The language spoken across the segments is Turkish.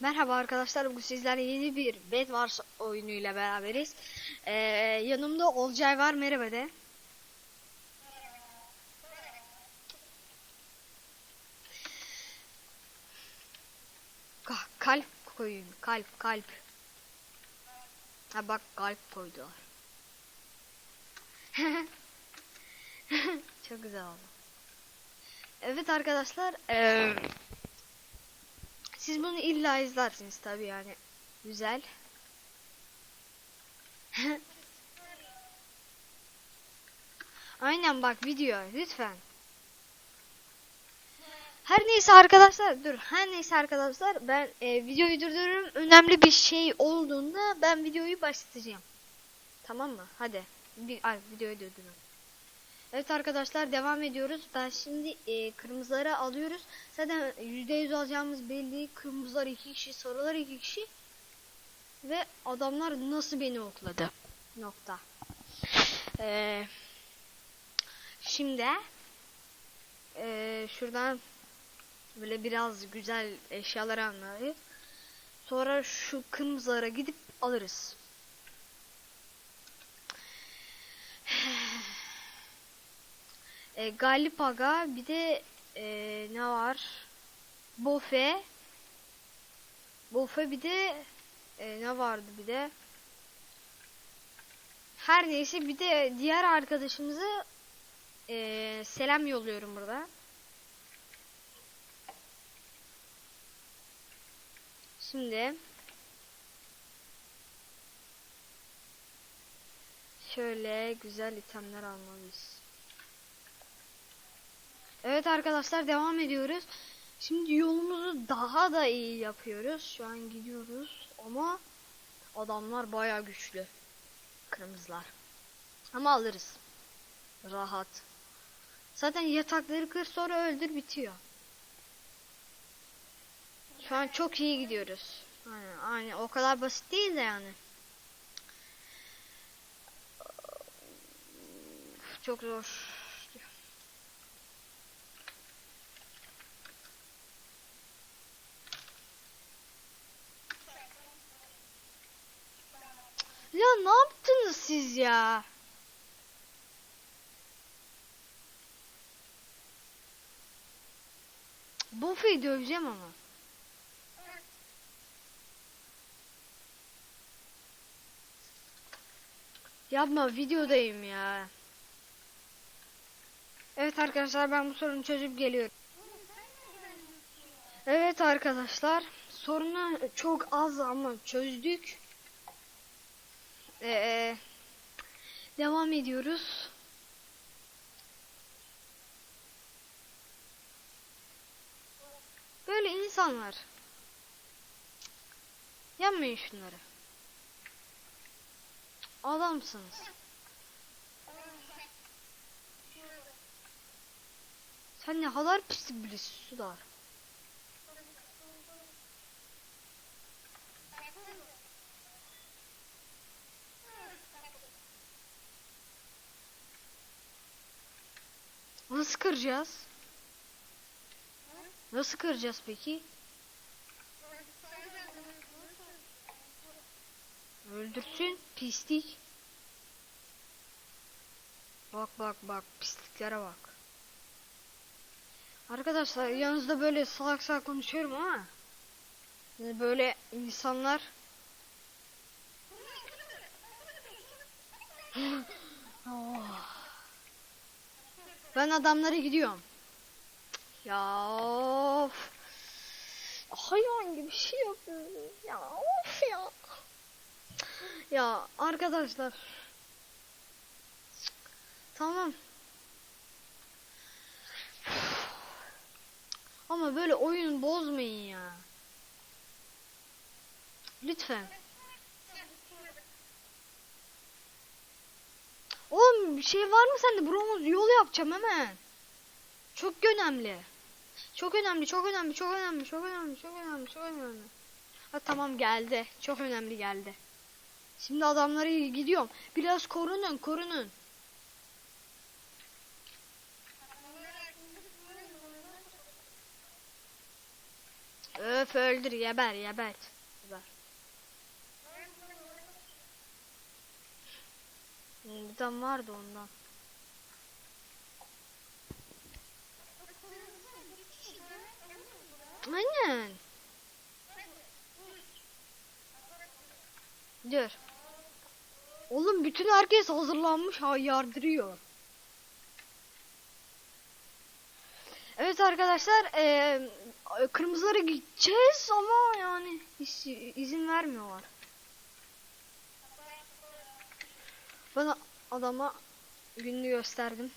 Merhaba arkadaşlar bugün sizlerle yeni bir Bed Wars oyunuyla beraberiz. Ee, yanımda Olcay var merhaba de. Ka- kalp koyun kalp kalp. Ha bak kalp koydular. Çok güzel oldu. Evet arkadaşlar eee siz bunu illa izlersiniz tabi yani. Güzel. Aynen bak video lütfen. Her neyse arkadaşlar dur. Her neyse arkadaşlar ben e, videoyu durdururum. Önemli bir şey olduğunda ben videoyu başlatacağım. Tamam mı? Hadi. Bir, ay, videoyu durdurun. Evet arkadaşlar devam ediyoruz. Ben şimdi e, kırmızıları alıyoruz. Zaten %100 alacağımız belli. Kırmızılar iki kişi, sarılar iki kişi. Ve adamlar nasıl beni okladı. Nokta. Ee, şimdi e, şuradan böyle biraz güzel eşyalar almalıyız. Sonra şu kırmızılara gidip alırız. E, Galip bir de e, ne var? Bofe. Bofe bir de e, ne vardı bir de? Her neyse bir de diğer arkadaşımızı e, selam yolluyorum burada. Şimdi şöyle güzel itemler almalıyız. Evet arkadaşlar devam ediyoruz. Şimdi yolumuzu daha da iyi yapıyoruz. Şu an gidiyoruz ama adamlar baya güçlü. Kırmızılar. Ama alırız. Rahat. Zaten yatakları kır sonra öldür bitiyor. Şu an çok iyi gidiyoruz. Aynen, aynen. o kadar basit değil de yani. Çok zor. Ya ne yaptınız siz ya? Buffy'yi döveceğim ama. Yapma videodayım ya. Evet arkadaşlar ben bu sorunu çözüp geliyorum. Evet arkadaşlar sorunu çok az ama çözdük. Ee, devam ediyoruz. Böyle insanlar. Yapmayın şunları. Adamsınız. Sen ne kadar pis birisi sular. Nasıl kıracağız? Nasıl kıracağız peki? Öldürsün pislik. Bak bak bak pisliklere bak. Arkadaşlar yanınızda böyle salak salak konuşuyorum ama böyle insanlar oh. Ben adamlara gidiyorum. Ya of. Hayvan gibi şey yapıyorsunuz ya of ya. Ya arkadaşlar. Tamam. Ama böyle oyun bozmayın ya. Lütfen. Oğlum bir şey var mı sende? Bronz yol yapacağım hemen. Çok önemli. Çok önemli, çok önemli, çok önemli, çok önemli, çok önemli, çok önemli. Ha tamam geldi. Çok önemli geldi. Şimdi adamlara gidiyorum. Biraz korunun, korunun. Öf öldür geber geber. Geber. Tane vardı ondan. Aynen. Dur. Oğlum bütün herkes hazırlanmış ha yardırıyor. Evet arkadaşlar eee kırmızılara gideceğiz ama yani hiç izin vermiyorlar. Bana adama gününü gösterdim.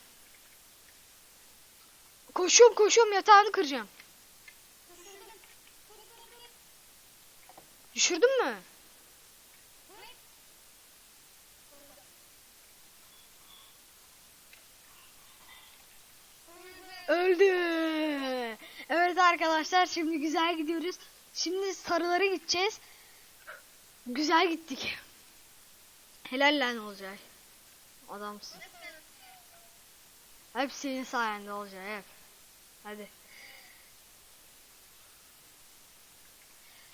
Koşuyorum koşuyorum yatağını kıracağım. Düşürdün mü? Öldü. Evet arkadaşlar şimdi güzel gidiyoruz. Şimdi sarılara gideceğiz. Güzel gittik. Helal lan olacak. Adamsın. Hep senin sayende olacak hep. Hadi.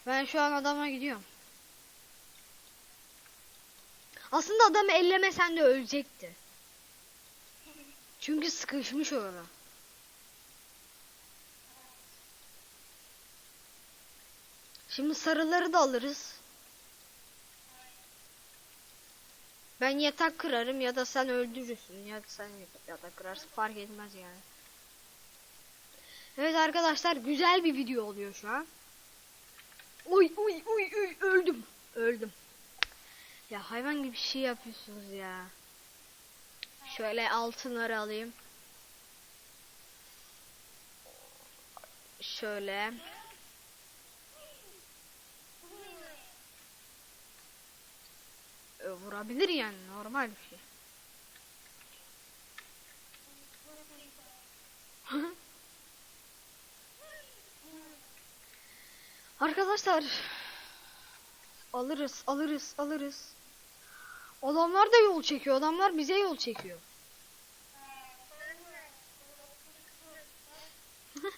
Ben şu an adama gidiyorum. Aslında adamı ellemesen de ölecekti. Çünkü sıkışmış orada. Şimdi sarıları da alırız. Ben yatak kırarım ya da sen öldürürsün ya da sen yatak kırarsın fark etmez yani. Evet arkadaşlar güzel bir video oluyor şu an. Uy uy uy uy öldüm. Öldüm. Ya hayvan gibi bir şey yapıyorsunuz ya. Şöyle altınları alayım. Şöyle. Vurabilir yani normal bir şey. Arkadaşlar alırız alırız alırız. Adamlar da yol çekiyor. Adamlar bize yol çekiyor.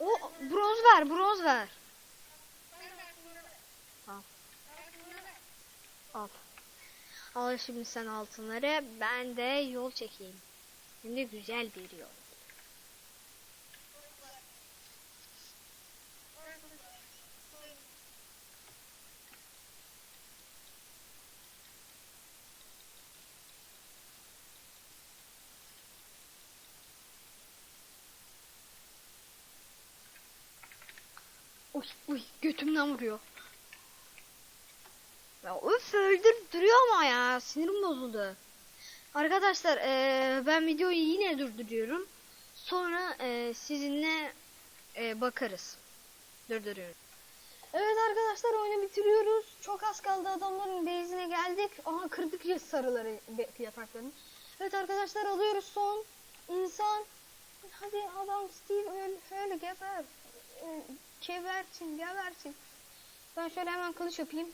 o bronz ver, bronz ver. Al. Al. Al şimdi sen altınları. Ben de yol çekeyim. De güzel bir yol. Uy uy götümden vuruyor. Ya öf öldürüp duruyor ama ya sinirim bozuldu. Arkadaşlar eee, ben videoyu yine durduruyorum. Sonra eee, sizinle eee, bakarız. Durduruyorum. Evet arkadaşlar oyunu bitiriyoruz. Çok az kaldı adamların base'ine geldik. Aha kırdık ya sarıları yataklarını. Evet arkadaşlar alıyoruz son insan. Hadi adam Steve öl, öyle geber. Gebertin, gebertin. Ben şöyle hemen kılıç yapayım.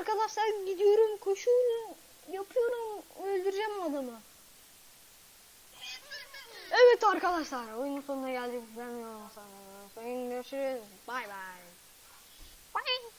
Arkadaşlar gidiyorum, koşuyorum, yapıyorum, öldüreceğim adamı. Evet arkadaşlar, oyunun sonuna geldik. Ben Görüşürüz. Bay bay. Bye.